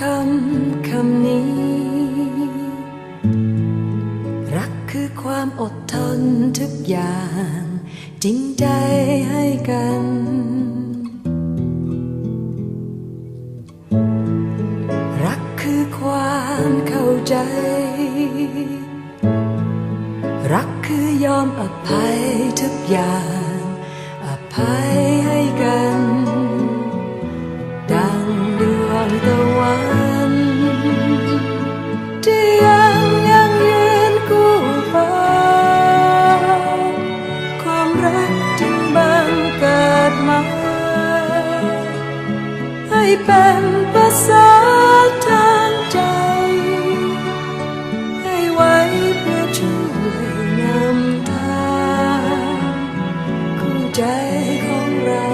คำคำนี้ รักคือความอดทนทุกอย่าง จริงใจให้กัน รักคือความเข้าใจ รักคือยอมอภัยทุกอย่าง อภัย เป็นภาษาทางใจ ให้ไว้เพื่อช่วยนำทางคู่ใจของเรา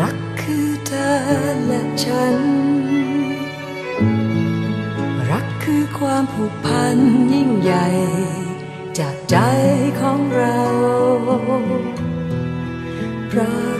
รักคือเธอและฉัน รักคือความผูกพันยิ่งใหญ่ จากใจของ เ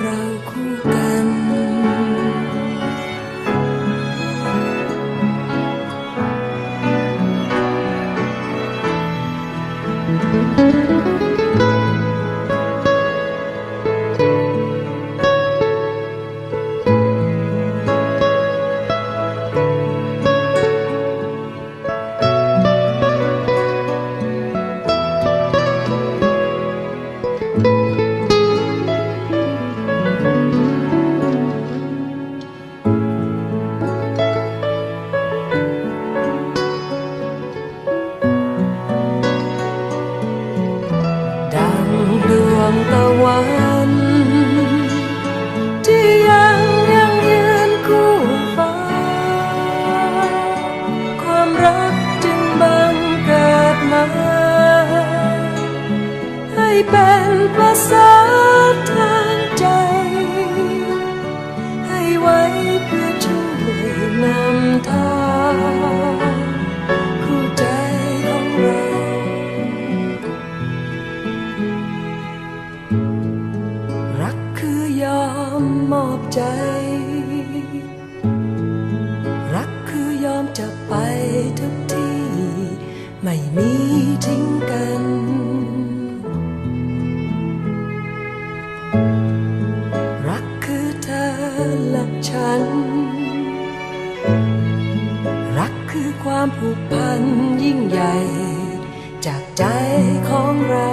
ให้เป็นภาษาทางใจ ให้ไว้เพื่อช่วยนำทางคู่ใจของเรา รักคือยอมมอบใจ รักคือยอมจะไปทุกที่ไม่มี ฉัน รักคือความผูกพันยิ่งใหญ่ จากใจของเรา